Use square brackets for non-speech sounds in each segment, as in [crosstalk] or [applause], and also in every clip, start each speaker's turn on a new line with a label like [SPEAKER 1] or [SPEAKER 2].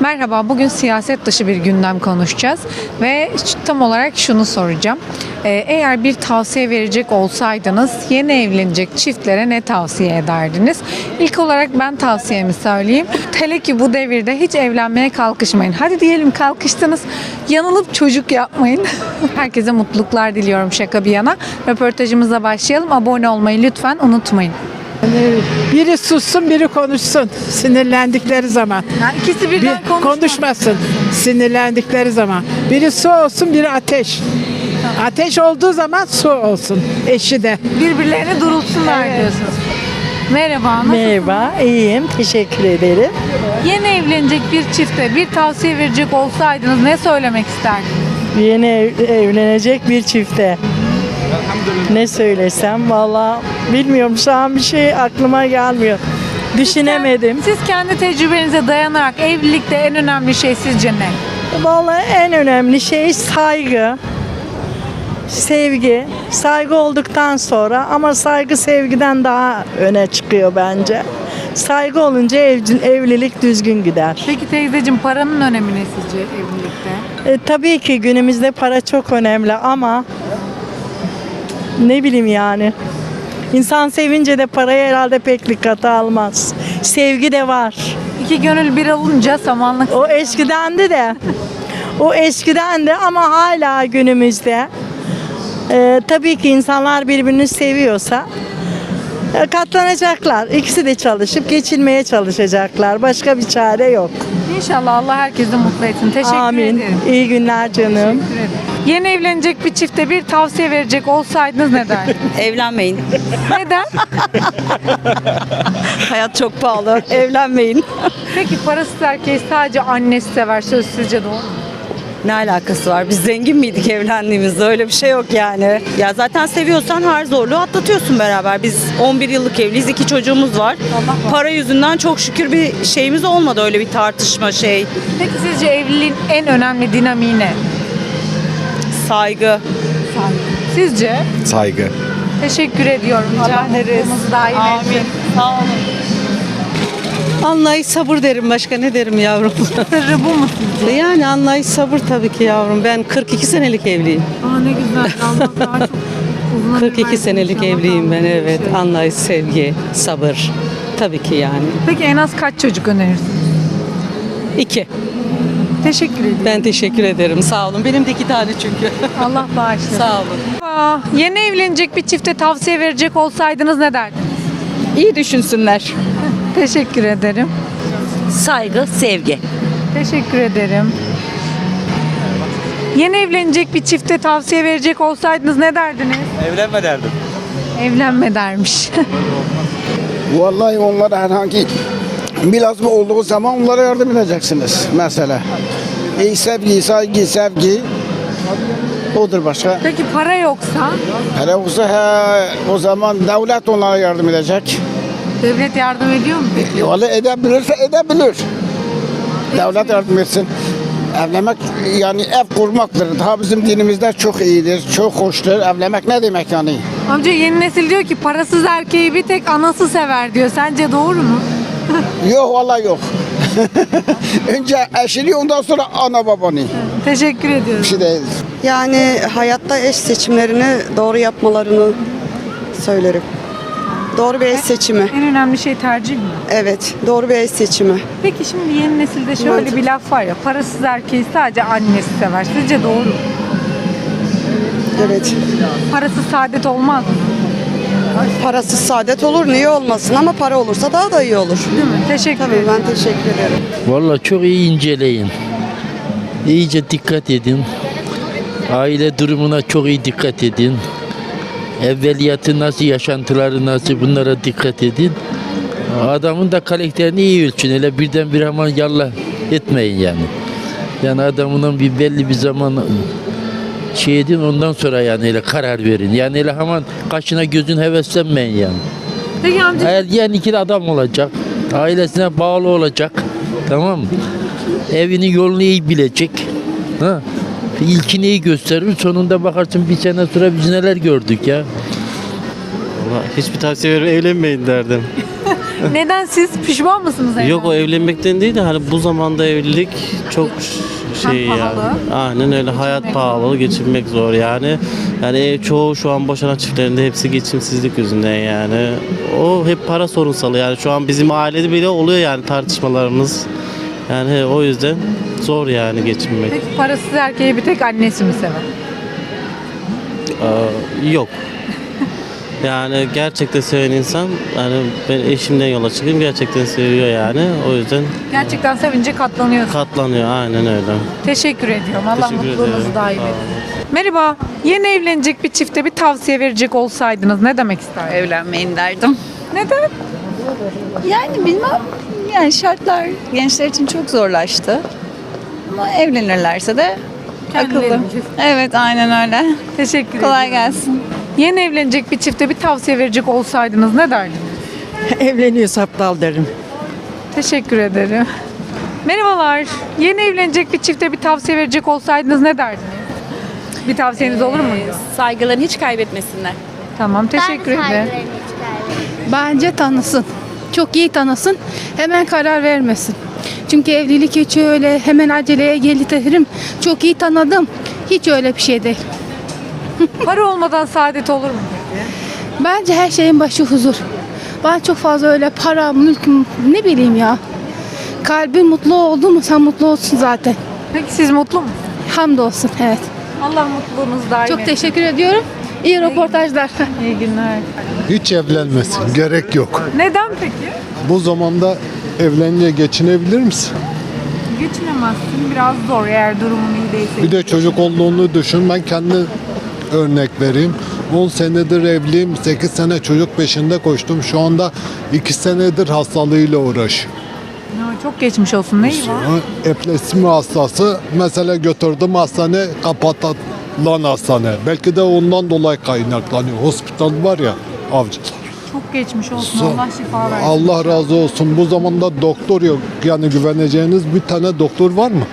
[SPEAKER 1] Merhaba, bugün siyaset dışı bir gündem konuşacağız ve tam olarak şunu soracağım. Ee, eğer bir tavsiye verecek olsaydınız yeni evlenecek çiftlere ne tavsiye ederdiniz? İlk olarak ben tavsiyemi söyleyeyim. Hele ki bu devirde hiç evlenmeye kalkışmayın. Hadi diyelim kalkıştınız, yanılıp çocuk yapmayın. [laughs] Herkese mutluluklar diliyorum şaka bir yana. Röportajımıza başlayalım. Abone olmayı lütfen unutmayın.
[SPEAKER 2] Biri sussun, biri konuşsun sinirlendikleri zaman.
[SPEAKER 1] Yani ikisi
[SPEAKER 2] Bir
[SPEAKER 1] birden konuşma.
[SPEAKER 2] konuşmasın sinirlendikleri zaman. Biri su olsun, biri ateş. Ateş olduğu zaman su olsun eşi de.
[SPEAKER 1] birbirlerini durulsunlar diyorsunuz. Merhaba. nasılsınız?
[SPEAKER 3] Merhaba, iyiyim. Teşekkür ederim.
[SPEAKER 1] Yeni evlenecek bir çifte bir tavsiye verecek olsaydınız ne söylemek isterdiniz?
[SPEAKER 3] Yeni ev- evlenecek bir çifte. Ne söylesem valla bilmiyorum şu an bir şey aklıma gelmiyor. Düşünemedim.
[SPEAKER 1] Siz kendi tecrübenize dayanarak evlilikte en önemli şey sizce ne?
[SPEAKER 3] Valla en önemli şey saygı. Sevgi. Saygı olduktan sonra ama saygı sevgiden daha öne çıkıyor bence. Saygı olunca evcil- evlilik düzgün gider.
[SPEAKER 1] Peki teyzeciğim paranın önemi ne sizce evlilikte?
[SPEAKER 3] E, tabii ki günümüzde para çok önemli ama ne bileyim yani. İnsan sevince de parayı herhalde pek dikkate almaz. Sevgi de var.
[SPEAKER 1] İki gönül bir olunca samanlık.
[SPEAKER 3] O eskidendi de. O eskidendi ama hala günümüzde. e, tabii ki insanlar birbirini seviyorsa e, katlanacaklar. İkisi de çalışıp geçinmeye çalışacaklar. Başka bir çare yok.
[SPEAKER 1] İnşallah Allah herkesi mutlu etsin. Teşekkür
[SPEAKER 3] Amin.
[SPEAKER 1] ederim.
[SPEAKER 3] İyi günler canım.
[SPEAKER 1] Teşekkür ederim. Yeni evlenecek bir çifte bir tavsiye verecek olsaydınız ne derdiniz? [laughs]
[SPEAKER 4] Evlenmeyin.
[SPEAKER 1] Neden? [laughs]
[SPEAKER 4] Hayat çok pahalı. Evlenmeyin.
[SPEAKER 1] Peki parasız erkeği sadece annesi sever söz sizce doğru mu?
[SPEAKER 4] Ne alakası var? Biz zengin miydik evlendiğimizde? Öyle bir şey yok yani. Ya zaten seviyorsan her zorluğu atlatıyorsun beraber. Biz 11 yıllık evliyiz. iki çocuğumuz var. Para yüzünden çok şükür bir şeyimiz olmadı öyle bir tartışma şey.
[SPEAKER 1] Peki sizce evliliğin en önemli dinamiği ne?
[SPEAKER 4] Saygı.
[SPEAKER 1] Sizce?
[SPEAKER 5] Saygı.
[SPEAKER 1] Teşekkür ediyorum. Allah mutluluğunuzu daim etsin.
[SPEAKER 4] Sağ olun.
[SPEAKER 6] Anlayış sabır derim başka ne derim yavrum. [laughs]
[SPEAKER 1] Sırrı bu mu sizce?
[SPEAKER 6] yani anlayış sabır tabii ki yavrum. Ben 42 senelik evliyim.
[SPEAKER 1] Aa ne güzel. [laughs] Allah daha çok uzun ömür
[SPEAKER 6] 42
[SPEAKER 1] versin
[SPEAKER 6] senelik evliyim ben evet.
[SPEAKER 1] Teşekkür.
[SPEAKER 6] Anlayış, sevgi, sabır. Tabii ki yani.
[SPEAKER 1] Peki en az kaç çocuk önerirsiniz?
[SPEAKER 6] İki.
[SPEAKER 1] Teşekkür ediyorum.
[SPEAKER 6] Ben teşekkür ederim. Sağ olun. Benim de iki tane çünkü.
[SPEAKER 1] Allah bağışlasın.
[SPEAKER 6] Sağ olun.
[SPEAKER 1] Aa, yeni evlenecek bir çifte tavsiye verecek olsaydınız ne derdiniz?
[SPEAKER 4] İyi düşünsünler.
[SPEAKER 1] Teşekkür ederim.
[SPEAKER 4] Saygı, sevgi.
[SPEAKER 1] Teşekkür ederim. Yeni evlenecek bir çifte tavsiye verecek olsaydınız ne derdiniz?
[SPEAKER 5] Evlenme derdim.
[SPEAKER 1] Evlenme dermiş. [laughs]
[SPEAKER 7] Vallahi onlara herhangi bir lazım olduğu zaman onlara yardım edeceksiniz mesela. İyi sevgi, saygı, sevgi odur başka.
[SPEAKER 1] Peki para yoksa
[SPEAKER 7] Hele olsa he, o zaman devlet onlara yardım edecek.
[SPEAKER 1] devlet yardım ediyor mu?
[SPEAKER 7] E, Vallahi edebilirse edebilir. Devlet yardım etsin. Evlenmek yani ev kurmaktır. Daha bizim dinimizde çok iyidir, çok hoştur. Evlenmek ne demek yani?
[SPEAKER 1] Amca yeni nesil diyor ki parasız erkeği bir tek anası sever diyor. Sence doğru mu? [laughs]
[SPEAKER 7] Yok vallahi yok. [laughs] Önce eşini ondan sonra ana babanı.
[SPEAKER 1] Teşekkür ediyorum.
[SPEAKER 7] Bir şey değil.
[SPEAKER 8] Yani hayatta eş seçimlerini doğru yapmalarını söylerim. Doğru bir eş seçimi.
[SPEAKER 1] En önemli şey tercih mi?
[SPEAKER 8] Evet, doğru bir eş seçimi.
[SPEAKER 1] Peki şimdi yeni nesilde şöyle bir laf var ya parasız erkeği sadece annesi sever. Sizce doğru mu?
[SPEAKER 8] Evet.
[SPEAKER 1] Parasız saadet olmaz mı?
[SPEAKER 8] Parasız saadet olur, niye olmasın ama para olursa daha da iyi olur.
[SPEAKER 1] Değil mi? Teşekkür
[SPEAKER 8] Tabii
[SPEAKER 1] ederim.
[SPEAKER 8] ben teşekkür ederim.
[SPEAKER 9] Vallahi çok iyi inceleyin. İyice dikkat edin. Aile durumuna çok iyi dikkat edin. Evveliyatı nasıl, yaşantıları nasıl bunlara dikkat edin. Adamın da karakterini iyi ölçün. Öyle birdenbire hemen yallah etmeyin yani. Yani adamının bir belli bir zaman şey edin ondan sonra yani öyle karar verin. Yani öyle hemen kaşına gözün heveslenmeyin yani.
[SPEAKER 1] Peki amca
[SPEAKER 9] Eğer diyen iki adam olacak. Ailesine bağlı olacak. Tamam mı? Evini yolunu iyi bilecek. Ha? İlkini iyi gösterir. Sonunda bakarsın bir sene sonra biz neler gördük ya.
[SPEAKER 10] Valla hiçbir tavsiye vermem evlenmeyin derdim.
[SPEAKER 1] Neden siz pişman mısınız?
[SPEAKER 5] Yok o evlenmekten değil de hani bu zamanda evlilik çok şey
[SPEAKER 1] Hem
[SPEAKER 5] yani.
[SPEAKER 1] pahalı.
[SPEAKER 5] Aynen öyle hayat pahalı geçinmek zor yani. Yani çoğu şu an boşanan çiftlerinde hepsi geçimsizlik yüzünden yani. O hep para sorunsalı yani şu an bizim ailede bile oluyor yani tartışmalarımız. Yani o yüzden zor yani geçinmek.
[SPEAKER 1] Peki parasız erkeği bir tek annesi mi sever?
[SPEAKER 5] Ee, yok. Yani gerçekten seven insan yani ben eşimden yola çıkayım gerçekten seviyor yani. O yüzden
[SPEAKER 1] Gerçekten sevince katlanıyorsun.
[SPEAKER 5] katlanıyor aynen öyle.
[SPEAKER 1] Teşekkür ediyorum. Allah
[SPEAKER 5] Teşekkür
[SPEAKER 1] mutluluğunuzu
[SPEAKER 5] ederim.
[SPEAKER 1] daim
[SPEAKER 5] Sağ olun.
[SPEAKER 1] etsin. Merhaba. Yeni evlenecek bir çifte bir tavsiye verecek olsaydınız ne demek isterdiniz?
[SPEAKER 10] evlenmeyin derdim.
[SPEAKER 1] Neden?
[SPEAKER 10] Yani bilmem yani şartlar gençler için çok zorlaştı. Ama evlenirlerse de akıllı.
[SPEAKER 1] için.
[SPEAKER 10] Evet aynen öyle.
[SPEAKER 1] Teşekkür
[SPEAKER 10] Kolay
[SPEAKER 1] ediyorum.
[SPEAKER 10] gelsin.
[SPEAKER 1] Yeni evlenecek bir çifte bir tavsiye verecek olsaydınız ne derdiniz? [laughs]
[SPEAKER 6] Evleniyorsa aptal derim.
[SPEAKER 1] Teşekkür ederim. Merhabalar. Yeni evlenecek bir çifte bir tavsiye verecek olsaydınız ne derdiniz? Bir tavsiyeniz olur muydu?
[SPEAKER 4] Saygılarını hiç kaybetmesinler.
[SPEAKER 1] Tamam, teşekkür ederim.
[SPEAKER 11] Bence tanısın. Çok iyi tanısın. Hemen karar vermesin. Çünkü evlilik hiç öyle hemen aceleye geliterim. Çok iyi tanıdım. Hiç öyle bir şey değil.
[SPEAKER 1] Para olmadan saadet olur mu?
[SPEAKER 11] Bence her şeyin başı huzur. Ben çok fazla öyle para, mülk ne bileyim ya. Kalbin mutlu oldu mu sen mutlu olsun zaten.
[SPEAKER 1] Peki siz mutlu musunuz?
[SPEAKER 11] Hamdolsun evet.
[SPEAKER 1] Allah mutluluğunuzu daim
[SPEAKER 11] Çok
[SPEAKER 1] etsin.
[SPEAKER 11] teşekkür ediyorum. İyi röportajlar.
[SPEAKER 1] İyi günler.
[SPEAKER 12] Hiç evlenmesin. Gerek yok.
[SPEAKER 1] Neden peki?
[SPEAKER 12] Bu zamanda evlenince geçinebilir misin?
[SPEAKER 1] Geçinemezsin. Biraz zor eğer durumun iyi değilse.
[SPEAKER 12] Bir de çocuk olduğunu düşün. Ben kendi örnek vereyim. 10 senedir evliyim. 8 sene çocuk peşinde koştum. Şu anda 2 senedir hastalığıyla uğraşıyorum.
[SPEAKER 1] Ya, çok geçmiş olsun. Neyi var?
[SPEAKER 12] Epilepsi hastası. Mesela götürdüm hastane kapatılan hastane. Belki de ondan dolayı kaynaklanıyor. Hospital var ya avcılar.
[SPEAKER 1] Çok geçmiş olsun.
[SPEAKER 12] Sağ-
[SPEAKER 1] Allah şifa versin.
[SPEAKER 12] Allah razı olsun. Bu zamanda doktor yok. Yani güveneceğiniz bir tane doktor var mı?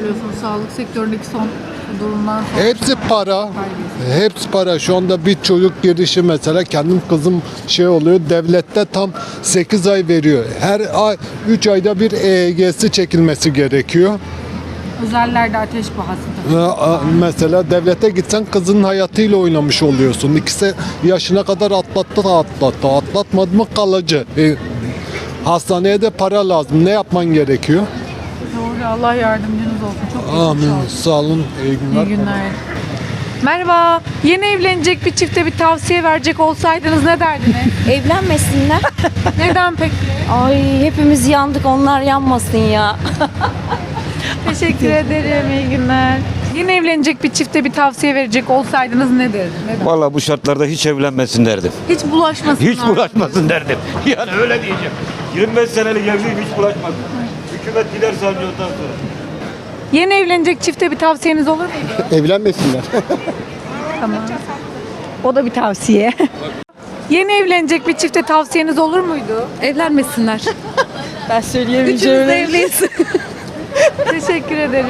[SPEAKER 1] Doğru söylüyorsun. Sağlık sektöründeki son durumlar sonra.
[SPEAKER 12] Hepsi para. Hepsi para. Şu anda bir çocuk girişi mesela kendim kızım şey oluyor. Devlette tam 8 ay veriyor. Her ay 3 ayda bir EEG'si çekilmesi gerekiyor.
[SPEAKER 1] Özellerde ateş pahasıdır.
[SPEAKER 12] Ee, a- Mesela devlete gitsen kızın hayatıyla oynamış oluyorsun. İkisi yaşına kadar atlattı da atlattı. Atlatmadı mı kalıcı. E, hastaneye de para lazım. Ne yapman gerekiyor?
[SPEAKER 1] Doğru. Allah yardımcınız olsun. Çok
[SPEAKER 12] Amin. Sağ olun. İyi günler.
[SPEAKER 1] İyi günler. Merhaba. Yeni evlenecek bir çifte bir tavsiye verecek olsaydınız ne derdiniz? [laughs]
[SPEAKER 4] Evlenmesinler.
[SPEAKER 1] Neden peki?
[SPEAKER 4] Ay hepimiz yandık onlar yanmasın ya. [laughs]
[SPEAKER 1] Teşekkür ederim. İyi günler. Yeni evlenecek bir çifte bir tavsiye verecek olsaydınız ne derdiniz? Neden?
[SPEAKER 13] Valla bu şartlarda hiç evlenmesin derdim.
[SPEAKER 1] Hiç bulaşmasın.
[SPEAKER 13] Hiç bulaşmasın derdim. [laughs] Yani öyle diyeceğim. 25 senelik evliyim hiç bulaşmasın. Hükümet giderse anca ondan sonra.
[SPEAKER 1] Yeni evlenecek çifte bir tavsiyeniz olur muydu?
[SPEAKER 12] Evlenmesinler. [laughs]
[SPEAKER 1] Tamam. O da bir tavsiye. Yeni evlenecek bir çifte tavsiyeniz olur muydu?
[SPEAKER 4] Evlenmesinler.
[SPEAKER 3] Ben söyleyemeyeceğim.
[SPEAKER 1] evliyiz. [laughs] Teşekkür ederim.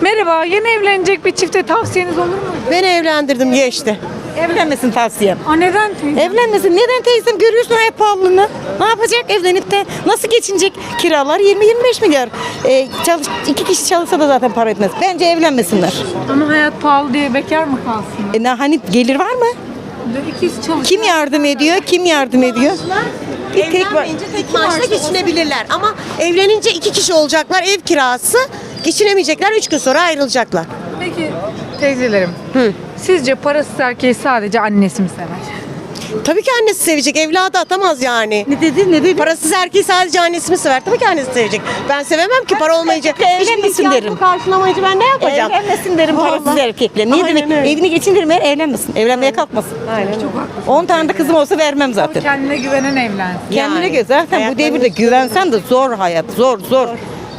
[SPEAKER 1] Merhaba, yeni evlenecek bir çifte tavsiyeniz olur muydu?
[SPEAKER 3] Ben evlendirdim geçti. Evlenmesin tavsiyem.
[SPEAKER 1] Aa, neden teyze?
[SPEAKER 3] Evlenmesin. Neden teyzem görüyorsun hayat pahalılığını. Ne yapacak evlenip de nasıl geçinecek? Kiralar 20-25 milyar. Ee, çalış, iki kişi çalışsa da zaten para etmez. Bence evlenmesinler.
[SPEAKER 1] Ama hayat pahalı diye bekar mı kalsın?
[SPEAKER 3] E, ne, hani gelir var mı?
[SPEAKER 1] Çalışıyor.
[SPEAKER 3] Kim yardım ediyor? Kim yardım ediyor? Bir tek,
[SPEAKER 14] tek maaşla geçinebilirler ama evlenince iki kişi olacaklar ev kirası geçinemeyecekler üç gün sonra ayrılacaklar.
[SPEAKER 1] Peki teyzelerim. Sizce parasız erkeği sadece annesi mi sever?
[SPEAKER 14] Tabii ki annesi sevecek evladı atamaz yani.
[SPEAKER 3] ne dedi? Ne dedi?
[SPEAKER 14] Parasız erkeği sadece annesi mi sever? Tabii ki annesi sevecek. Ben sevemem ki para olmayınca.
[SPEAKER 3] Evlenmesin derim.
[SPEAKER 14] karşılamayınca ben ne yapacağım?
[SPEAKER 3] Evlenmesin derim parasız
[SPEAKER 14] Vallahi.
[SPEAKER 3] erkekle. Niye
[SPEAKER 14] Aynen
[SPEAKER 3] demek?
[SPEAKER 14] öyle.
[SPEAKER 3] Evini geçindirmeyen evlenmesin. Evlenmeye kalkmasın.
[SPEAKER 14] Aynen.
[SPEAKER 3] 10 tane de kızım olsa vermem zaten.
[SPEAKER 1] Kendine güvenen evlensin.
[SPEAKER 3] Kendine
[SPEAKER 14] Yani.
[SPEAKER 3] göre zaten bu
[SPEAKER 14] Hayatlarını
[SPEAKER 3] devirde güvensen de zor hayat. Zor zor.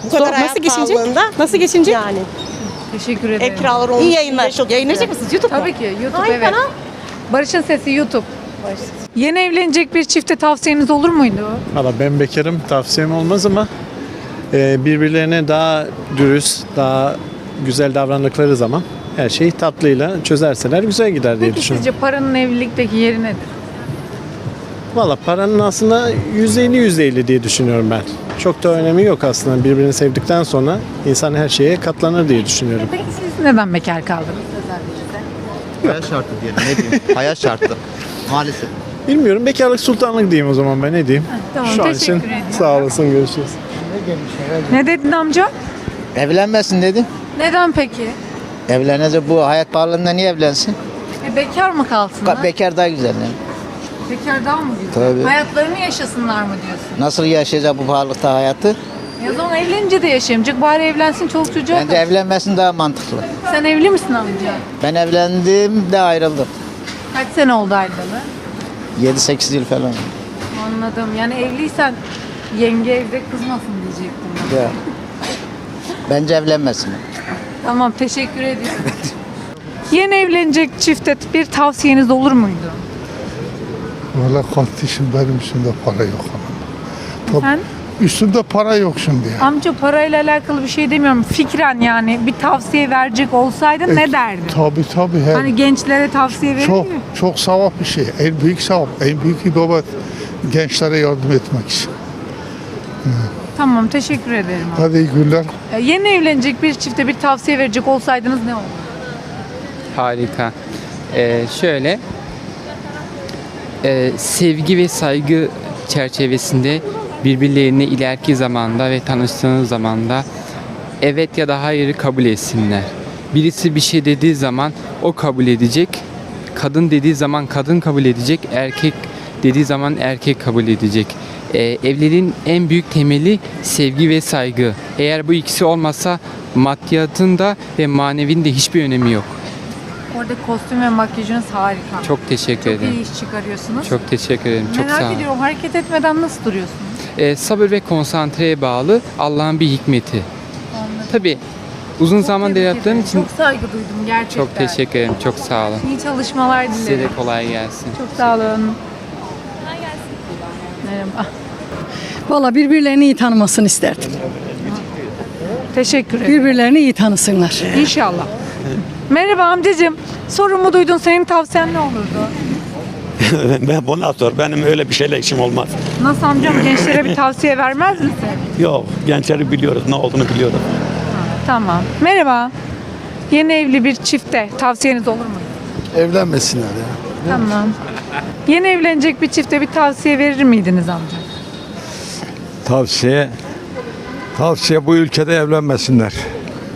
[SPEAKER 14] Bu kadar
[SPEAKER 3] Zor.
[SPEAKER 14] hayat
[SPEAKER 3] Nasıl geçinecek?
[SPEAKER 14] pahalılığında
[SPEAKER 3] Nasıl geçinecek?
[SPEAKER 14] Yani.
[SPEAKER 1] Teşekkür ederim.
[SPEAKER 14] Ev kiraları olmuş.
[SPEAKER 3] İyi yayınlar.
[SPEAKER 14] 25-30
[SPEAKER 3] Yayınlayacak mısınız? YouTube mu?
[SPEAKER 1] Tabii ki YouTube
[SPEAKER 14] Hangi
[SPEAKER 1] evet.
[SPEAKER 14] kanal?
[SPEAKER 1] Barış'ın sesi YouTube. Yeni evlenecek bir çifte tavsiyeniz olur muydu?
[SPEAKER 15] Valla ben bekarım tavsiyem olmaz ama e, birbirlerine daha dürüst, daha güzel davrandıkları zaman her şeyi tatlıyla çözerseler güzel gider diye
[SPEAKER 1] Peki
[SPEAKER 15] düşünüyorum.
[SPEAKER 1] sizce paranın evlilikteki yeri nedir?
[SPEAKER 15] Valla paranın aslında %50 %50 diye düşünüyorum ben. Çok da önemi yok aslında. Birbirini sevdikten sonra insan her şeye katlanır diye düşünüyorum.
[SPEAKER 1] Peki siz neden bekar kaldınız?
[SPEAKER 16] Hayat şartı diyelim ne diyeyim. [laughs] Hayat şartı. Maalesef.
[SPEAKER 15] Bilmiyorum. Bekarlık sultanlık diyeyim o zaman ben ne diyeyim.
[SPEAKER 1] tamam,
[SPEAKER 15] Şu an
[SPEAKER 1] teşekkür
[SPEAKER 15] için
[SPEAKER 1] ediyorum.
[SPEAKER 15] sağ olasın görüşürüz.
[SPEAKER 1] Ne dedin amca?
[SPEAKER 16] Evlenmesin dedi.
[SPEAKER 1] Neden peki?
[SPEAKER 16] Evlenecek bu hayat pahalılığında niye evlensin?
[SPEAKER 1] E, bekar mı kalsınlar?
[SPEAKER 16] Bekar daha güzel yani.
[SPEAKER 1] Bekar daha mı güzel?
[SPEAKER 16] Tabii.
[SPEAKER 1] Hayatlarını yaşasınlar mı diyorsun?
[SPEAKER 16] Nasıl yaşayacak bu pahalılıkta hayatı?
[SPEAKER 1] Ya o zaman evlenince de yaşayamayacak. Bari evlensin çoluk çocuğa.
[SPEAKER 16] Bence evlenmesin daha mantıklı.
[SPEAKER 1] Sen evli misin amca?
[SPEAKER 16] Ben evlendim de ayrıldım.
[SPEAKER 1] Kaç sene oldu ayrılalı?
[SPEAKER 16] 7-8 yıl falan.
[SPEAKER 1] Anladım. Yani evliysen yenge evde kızmasın diyecektim.
[SPEAKER 16] Ya. Bence evlenmesin.
[SPEAKER 1] Tamam teşekkür ediyorum. Yeni evlenecek çifte bir tavsiyeniz olur muydu?
[SPEAKER 17] Valla kardeşim benim üstümde para yok. Tabii.
[SPEAKER 1] Efendim?
[SPEAKER 17] Üstümde para yok şimdi ya.
[SPEAKER 1] Amca parayla alakalı bir şey demiyorum. Fikren yani bir tavsiye verecek olsaydın ne derdin?
[SPEAKER 17] Tabii tabii. Her,
[SPEAKER 1] Hani gençlere tavsiye verir
[SPEAKER 17] çok
[SPEAKER 1] mi?
[SPEAKER 17] çok sevap bir şey. En büyük sevap. En büyük ibadet gençlere yardım etmek için.
[SPEAKER 1] Tamam teşekkür ederim. abi.
[SPEAKER 17] Hadi iyi günler.
[SPEAKER 1] Ee, Yeni evlenecek bir çifte bir tavsiye verecek olsaydınız ne olur?
[SPEAKER 18] Harika. Ee, şöyle e, sevgi ve saygı çerçevesinde birbirlerini ileriki zamanda ve tanıştığınız zamanda evet ya da hayırı kabul etsinler. Birisi bir şey dediği zaman o kabul edecek. Kadın dediği zaman kadın kabul edecek. Erkek dediği zaman erkek kabul edecek. Ee, evliliğin en büyük temeli sevgi ve saygı. Eğer bu ikisi olmasa maddiyatın da ve manevinin de hiçbir önemi yok.
[SPEAKER 1] Orada kostüm ve makyajınız harika.
[SPEAKER 18] Çok teşekkür
[SPEAKER 1] Çok
[SPEAKER 18] ederim.
[SPEAKER 1] iyi iş çıkarıyorsunuz.
[SPEAKER 18] Çok teşekkür ederim. Çok
[SPEAKER 1] Merak
[SPEAKER 18] sağ olun.
[SPEAKER 1] ediyorum hareket etmeden nasıl duruyorsunuz?
[SPEAKER 18] Ee, sabır ve konsantreye bağlı Allah'ın bir hikmeti. Tabii uzun zamandır
[SPEAKER 1] Tebrik
[SPEAKER 18] yaptığım
[SPEAKER 1] ederim.
[SPEAKER 18] için
[SPEAKER 1] Çok saygı duydum gerçekten.
[SPEAKER 18] çok teşekkür ederim. Çok sağ olun.
[SPEAKER 1] İyi çalışmalar
[SPEAKER 18] Size
[SPEAKER 1] dilerim.
[SPEAKER 18] de kolay gelsin.
[SPEAKER 1] Çok sağ olun. Merhaba.
[SPEAKER 19] Valla birbirlerini iyi tanımasını isterdim.
[SPEAKER 1] Teşekkür ederim.
[SPEAKER 19] Birbirlerini iyi tanısınlar.
[SPEAKER 1] İnşallah. Merhaba amcacığım. Sorumu duydun. Senin tavsiyen ne olurdu? [laughs]
[SPEAKER 13] ben buna sor. Benim öyle bir şeyle işim olmaz.
[SPEAKER 1] Nasıl amcam gençlere bir [laughs] tavsiye vermez misin?
[SPEAKER 13] Yok. Gençleri biliyoruz. Ne olduğunu biliyoruz.
[SPEAKER 1] Tamam. Merhaba. Yeni evli bir çifte tavsiyeniz olur mu?
[SPEAKER 17] Evlenmesinler ya.
[SPEAKER 1] Tamam. Yeni evlenecek bir çifte bir tavsiye verir miydiniz amca?
[SPEAKER 17] Tavsiye Tavsiye bu ülkede evlenmesinler.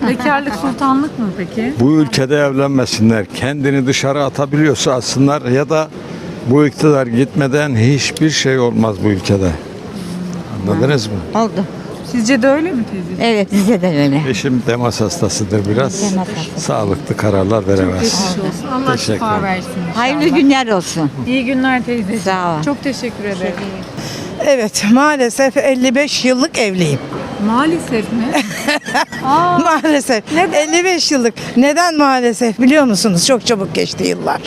[SPEAKER 1] Bekarlık sultanlık mı peki?
[SPEAKER 17] Bu ülkede evlenmesinler. Kendini dışarı atabiliyorsa atsınlar ya da bu iktidar gitmeden hiçbir şey olmaz bu ülkede. Anladınız mı?
[SPEAKER 2] Oldu.
[SPEAKER 1] Sizce de öyle mi teyze?
[SPEAKER 2] Evet size de öyle.
[SPEAKER 17] Eşim demas hastasıdır biraz.
[SPEAKER 2] Demas hastası.
[SPEAKER 17] Sağlıklı kararlar veremez.
[SPEAKER 1] Geçmiş olsun. Allah
[SPEAKER 17] Teşekkür
[SPEAKER 1] şifa
[SPEAKER 17] ederim.
[SPEAKER 1] versin. inşallah.
[SPEAKER 2] Hayırlı günler olsun.
[SPEAKER 1] İyi günler teyze.
[SPEAKER 2] Sağ ol.
[SPEAKER 1] Çok teşekkür ederim.
[SPEAKER 2] Evet maalesef 55 yıllık evliyim.
[SPEAKER 1] Maalesef mi? [laughs] Aa,
[SPEAKER 2] Maalesef. 55 yıllık. Neden maalesef biliyor musunuz? Çok çabuk geçti yıllar.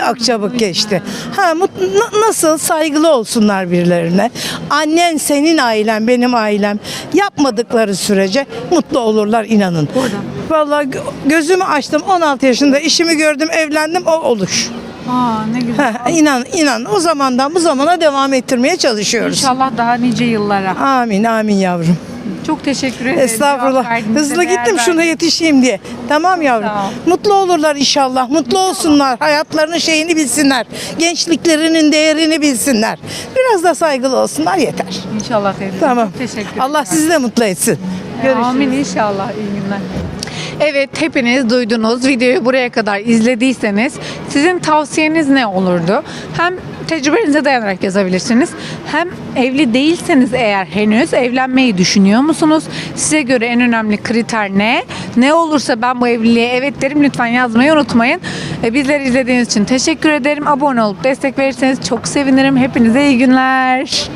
[SPEAKER 2] Çok çabuk geçti. Ha mut, na- nasıl saygılı olsunlar birilerine. Annen senin ailen, benim ailem. Yapmadıkları sürece mutlu olurlar inanın. Vallahi gö- gözümü açtım 16 yaşında işimi gördüm, evlendim o oluş.
[SPEAKER 1] aa ne güzel.
[SPEAKER 2] Ha, inan inan o zamandan bu zamana devam ettirmeye çalışıyoruz.
[SPEAKER 1] İnşallah daha nice yıllara.
[SPEAKER 2] Amin amin yavrum.
[SPEAKER 1] Çok teşekkür ederim.
[SPEAKER 2] Estağfurullah.
[SPEAKER 1] Verdiğinize,
[SPEAKER 2] Hızlı gittim şuna yetişeyim diye. Tamam yavrum.
[SPEAKER 1] Sağ ol.
[SPEAKER 2] Mutlu olurlar inşallah. Mutlu olsunlar. Hayatlarının şeyini bilsinler. Gençliklerinin değerini bilsinler. Biraz da saygılı olsunlar yeter.
[SPEAKER 1] İnşallah teyze.
[SPEAKER 2] Tamam.
[SPEAKER 1] Çok teşekkür ederim.
[SPEAKER 2] Allah sizi de mutlu etsin.
[SPEAKER 1] Amin inşallah. İyi günler. Evet hepiniz duydunuz. Videoyu buraya kadar izlediyseniz sizin tavsiyeniz ne olurdu? Hem tecrübenize dayanarak yazabilirsiniz. Hem evli değilseniz eğer henüz evlenmeyi düşünüyor musunuz? Size göre en önemli kriter ne? Ne olursa ben bu evliliğe evet derim. Lütfen yazmayı unutmayın. E, Bizleri izlediğiniz için teşekkür ederim. Abone olup destek verirseniz çok sevinirim. Hepinize iyi günler.